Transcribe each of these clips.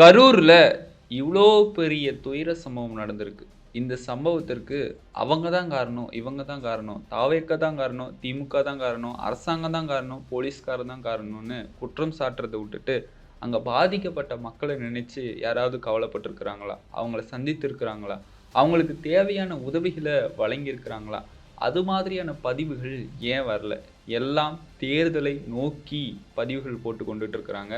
கரூரில் இவ்வளோ பெரிய துயர சம்பவம் நடந்திருக்கு. இந்த சம்பவத்திற்கு அவங்க தான் காரணம் இவங்க தான் காரணம் தாவேக்க தான் காரணம் திமுக தான் காரணம் அரசாங்கம் தான் காரணம் போலீஸ்காரன் தான் காரணம்னு குற்றம் சாட்டுறதை விட்டுட்டு அங்கே பாதிக்கப்பட்ட மக்களை நினைச்சு யாராவது கவலைப்பட்டிருக்கிறாங்களா? அவங்கள சந்தித்திருக்கிறாங்களா? அவங்களுக்கு தேவையான உதவிகளை வழங்கியிருக்கிறாங்களா? அது மாதிரியான பதிவுகள் ஏன் வரல? எல்லாம் தேர்தலை நோக்கி பதிவுகள் போட்டு கொண்டுட்டு இருக்கிறாங்க.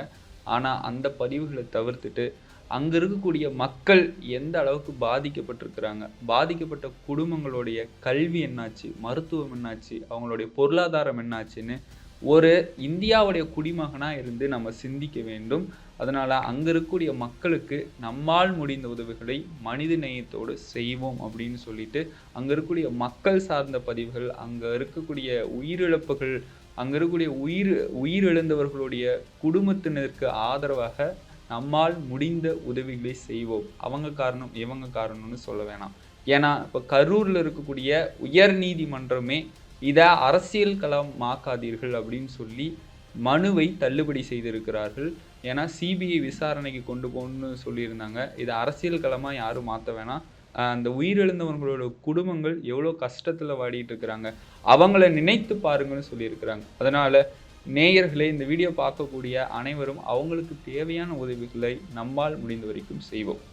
ஆனால் அந்த பதிவுகளை தவிர்த்துட்டு அங்கே இருக்கக்கூடிய மக்கள் எந்த அளவுக்கு பாதிக்கப்பட்டிருக்கிறாங்க? பாதிக்கப்பட்ட குடும்பங்களுடைய கல்வி என்னாச்சு? மருத்துவம் என்னாச்சு? அவங்களுடைய பொருளாதாரம் என்னாச்சுன்னு ஒரு இந்தியாவுடைய குடிமகனாக இருந்து நம்ம சிந்திக்க வேண்டும். அதனால் அங்கே இருக்கக்கூடிய மக்களுக்கு நம்மால் முடிந்த உதவிகளை மனித நேயத்தோடு செய்வோம் அப்படின்னு சொல்லிட்டு அங்கே இருக்கக்கூடிய மக்கள் சார்ந்த பதிவுகள் அங்கே இருக்கக்கூடிய உயிரிழப்புகள் அங்கே இருக்கக்கூடிய உயிர் உயிரிழந்தவர்களுடைய குடும்பத்தினருக்கு ஆதரவாக நம்மால் முடிந்த உதவிகளை செய்வோம். அவங்க காரணம் இவங்க காரணம்னு சொல்ல வேணாம். ஏன்னா இப்போ கரூரில் இருக்கக்கூடிய உயர் நீதிமன்றமே இதை அரசியல் களம் மாக்காதீர்கள் அப்படின்னு சொல்லி மனுவை தள்ளுபடி செய்திருக்கிறார்கள். ஏன்னா சிபிஐ விசாரணைக்கு கொண்டு போகணும்னு சொல்லியிருந்தாங்க. இதை அரசியல் களமாக யாரும் மாற்ற வேணாம். அந்த உயிரிழந்தவங்களோட குடும்பங்கள் எவ்வளோ கஷ்டத்தில் வாடிட்டு இருக்கிறாங்க? அவங்கள நினைத்து பாருங்கன்னு சொல்லியிருக்கிறாங்க. அதனால் நேயர்களே இந்த வீடியோ பார்க்கக்கூடிய அனைவரும் அவங்களுக்கு தேவையான உதவிகளை நம்மால் முடிந்த வரைக்கும் செய்வோம்.